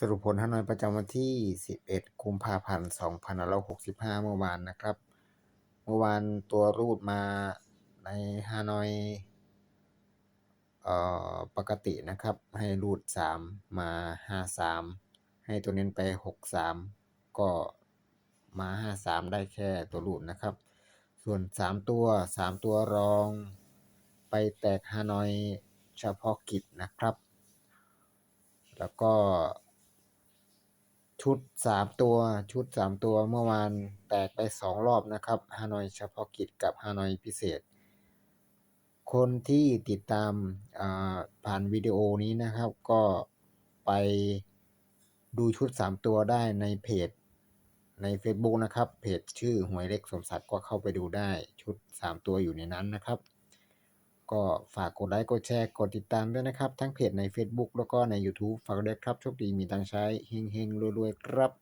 สรุปผลฮานอยประจำวันที่ 11 กุมภาพันธ์2565 เมื่อวานนะครับ เมื่อวานตัวรูดมาในฮานอยเอ่อปกตินะครับ ให้รูด 3 มา 53 ให้ตัวเน้นไป 63 ก็มา 53 ได้แค่ตัวรูดนะครับ ส่วน 3 ตัว 3 ตัวรอง ไปแตกฮานอยเฉพาะกิจนะครับ แล้วก็ ชุด3ตัว ชุด3ตัวเมื่อวานแตกไป2รอบนะครับฮานอยเฉพาะกิจกับฮานอยพิเศษ คนที่ติดตามผ่านวิดีโอนี้นะครับ ก็ไปดูชุด3ตัวได้ในเพจในเฟซบุ๊กนะครับ เพจชื่อหวยเล็กสมศักดิ์ก็เข้าไปดูได้ชุด3ตัวอยู่ในนั้นนะครับ ก็ฝากกดไลค์กดแชร์กดติดตามด้วยนะครับ ทั้งเพจในเฟซบุ๊กแล้วก็ในยูทูบฝากด้วยครับโชคดีมีตังใช้เฮงๆรวยๆครับ